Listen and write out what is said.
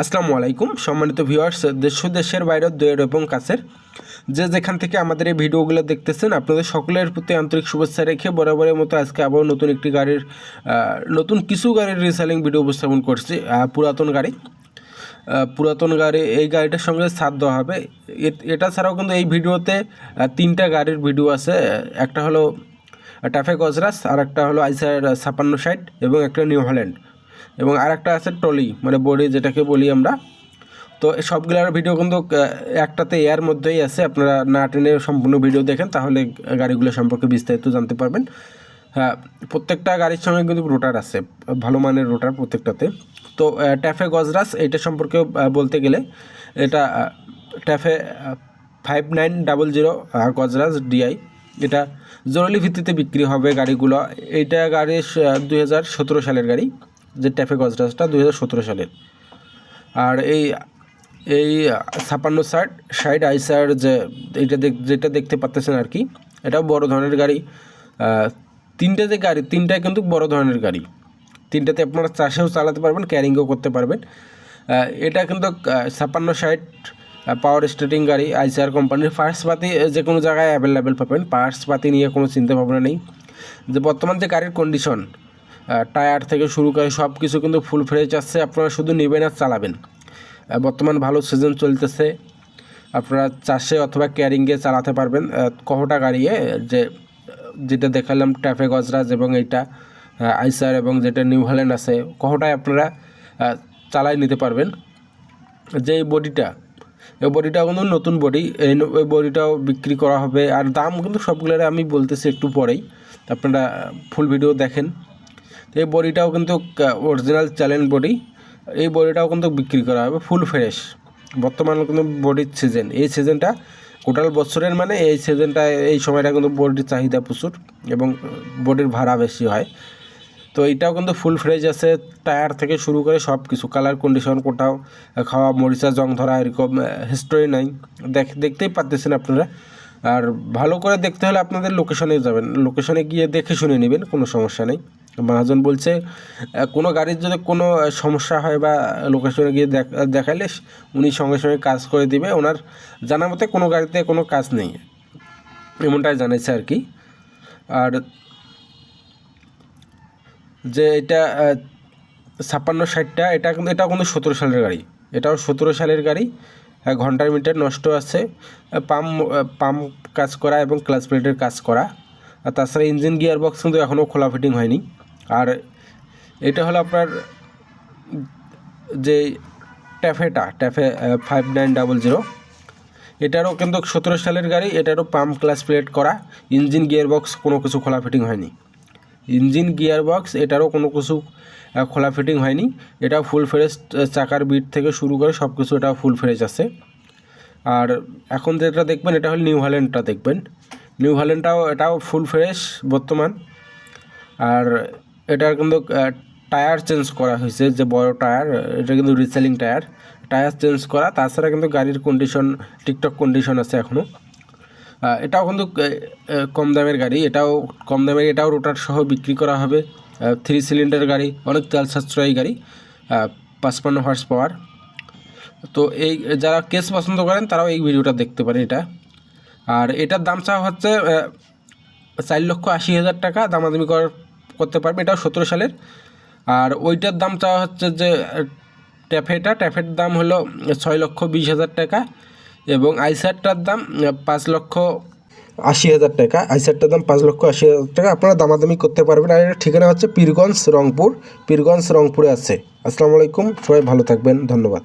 আসসালামু আলাইকুম। সম্মানিত ভিউয়ার্স, দেশ দেশের বাইরের দূরের এবং কাছের যে যেখান থেকে আমাদের এই ভিডিওগুলো দেখতেছেন, আপনাদের সকলের প্রতি আন্তরিক শুভেচ্ছা রেখে বরাবরের মতো আজকে আবার নতুন একটি গাড়ির নতুন কিছু গাড়ির রিসেলিং ভিডিও উপস্থাপন করছি পুরাতন গাড়ি। পুরাতন গাড়ি, এই গাড়িটার সঙ্গে সাথ দেওয়া হবে। এটা ছাড়াও কিন্তু এই ভিডিওতে তিনটা গাড়ির ভিডিও আছে। একটা হলো টাফে গজরাস আর একটা হলো আইসার ছাপান্ন ষাট এবং একটা নিউ হল্যান্ড এবং আর একটা আছে ট্রলি মানে বডি যেটাকে বলি আমরা। তো সবগুলোর ভিডিও কিন্তু একটাতে এয়ার মধ্যেই আছে। আপনারা না টেনে সম্পূর্ণ ভিডিও দেখেন, তাহলে গাড়িগুলো সম্পর্কে বিস্তারিত জানতে পারবেন। হ্যাঁ প্রত্যেকটা গাড়ির সঙ্গে কিন্তু রোটার আছে, ভালো মানের রোটার প্রত্যেকটাতে। তো ট্যাফে গজরাস এইটা সম্পর্কে বলতে গেলে এটা TAFE five nine double zero Gajraj DI. এটা জরুরি ভিত্তিতে বিক্রি হবে গাড়িগুলো। এইটা গাড়ি দুই হাজার সতেরো সালের গাড়ি। যে ট্যাফে গজরাজটা দুই হাজার সতেরো সালের। আর এই এই ছাপান্ন ষাট ষাট আইসার যে, এটা যেটা দেখতে পাচ্তেছেন আর কি, এটাও বড় ধরনের গাড়ি। তিনটে যে গাড়ি, তিনটাই কিন্তু বড় ধরনের গাড়ি। তিনটাতে আপনারা চাষেও চালাতে পারবেন, ক্যারিংও করতে পারবেন। এটা কিন্তু ছাপান্ন ষাট পাওয়ার স্টার্টিং গাড়ি আইসিআর কোম্পানির পার্টস পাতি যে কোনো জায়গায় অ্যাভেলেবেল পাবেন। পার্টস পাতি নিয়ে কোনো চিন্তা ভাবনা নেই। যে বর্তমান যে গাড়ির কন্ডিশন টায়ার থেকে শুরু করে সব কিছু কিন্তু ফুল ফ্রেশ আসছে আপনারা শুধু নেবেন আর চালাবেন। বর্তমান ভালো সিজন চলতেছে। আপনারা চাষে অথবা ক্যারিংয়ে চালাতে পারবেন। কহটা গাড়িয়ে যে, যেটা দেখালাম ট্রাফে গজরাজ এবং এইটা আইসার এবং যেটা নিউ হল্যান্ড আছে, কহটায় আপনারা চালাই নিতে পারবেন। যে বডিটা, এই বডিটাও কিন্তু নতুন বডি, এই বডিটাও বিক্রি করা হবে। আর দাম কিন্তু সবগুলোর আমি বলতেছি একটু পরেই। আপনারা ফুল ভিডিও দেখেন। এই বডিটাও কিন্তু অরিজিনাল চ্যালেঞ্জ বডি এই বডিটাও কিন্তু বিক্রি করা হবে ফুল ফ্রেশ বর্তমানে কিন্তু বডির সিজন এই সিজনটা টোটাল বছরের মানে এই সিজনটা এই সময়টা কিন্তু বডির চাহিদা প্রচুর এবং বডির ভাড়া বেশি হয়। তো এটাও কিন্তু ফুল ফ্রেশ আছে টায়ার থেকে শুরু করে সব কিছু কালার কন্ডিশন কোথাও খাওয়া, মরিচা, জং ধরা, এরকম হিস্টোরি নাই। দেখ, দেখতেই পারতেছেন আপনারা। আর ভালো করে দেখতে হলে আপনাদের লোকেশনে যাবেন। লোকেশনে গিয়ে দেখে শুনে নেবেন, কোনো সমস্যা নেই। মহাজন বলছে কোনো গাড়ির যদি কোনো সমস্যা হয় বা লোকেশনে গিয়ে দেখ- দেখাইলে উনি সঙ্গে সঙ্গে কাজ করে দিবে। ওনার জানা মতে কোনো গাড়িতে কোনো কাজ নেই। এমনটাই জানাইছে আর কি। আর যে এটা ছাপ্পান্ন ষাটটা, এটা কিন্তু, এটাও কিন্তু সতেরো সালের গাড়ি। এটাও সতেরো সালের গাড়ি। ঘণ্টার মিটার নষ্ট আছে। পাম্প পাম্প কাজ করা এবং ক্লাস প্লেটের কাজ করা। আর তাছাড়া ইঞ্জিন গিয়ার বক্স কিন্তু এখনও খোলা ফিটিং হয়নি। আর এটা হলো আপনার যে ট্যাফেটা, TAFE five nine double zero এটারও কিন্তু সতেরো সালের গাড়ি, এটারও পাম্প ক্লাস প্লেট করা। ইঞ্জিন গিয়ার বক্স কোনো কিছু খোলা ফিটিং হয়নি। ইঞ্জিন গিয়ার বক্স এটারও কোনো কিছু খোলা ফিটিং হয়নি। এটা ফুল ফ্রেশ চাকার বিট থেকে শুরু করে সব কিছু এটা ফুল ফ্রেশ আছে। আর এখন যেটা দেখবেন, এটা হল নিউ হল্যান্ডটা দেখবেন। নিউ হল্যান্ডটাও এটাও ফুল ফ্রেশ বর্তমান। আর এটার কিন্তু টায়ার চেঞ্জ করা হয়েছে, যে বড় টায়ার, এটা কিন্তু রিসেলিং টায়ার। টায়ার চেঞ্জ করা, তাছাড়া কিন্তু গাড়ির কন্ডিশন টিকটক কন্ডিশন আছে এখনও এটাও কিন্তু কম দামের গাড়ি, এটাও কম দামের, এটাও রোটার সহ বিক্রি করা হবে। থ্রি সিলিন্ডার গাড়ি, অনেক তেল সাশ্রয়ী গাড়ি পাঁচপান্ন হর্স পাওয়ার তো এই, যারা কেস পছন্দ করেন, তারাও এই ভিডিওটা দেখতে পারে এটা। আর এটার দাম চাওয়া হচ্ছে চার লক্ষ আশি হাজার টাকা, দামাদামি কর- করতে পারবে, এটাও সতেরো সালের। আর ওইটার দাম চাওয়া হচ্ছে যে, ট্যাফেটা, ট্যাফের দাম হলো ছয় লক্ষ বিশ হাজার টাকা এবং আইসারটার দাম পাঁচ লক্ষ আশি হাজার টাকা। আইসারটার দাম পাঁচ লক্ষ আশি হাজার টাকা। আপনারা দামাদামি করতে পারবেন। আর এর ঠিকানা হচ্ছে পীরগঞ্জ রংপুর। পীরগঞ্জ রংপুরে আছে। আসসালামু আলাইকুম। সবাই ভালো থাকবেন। ধন্যবাদ।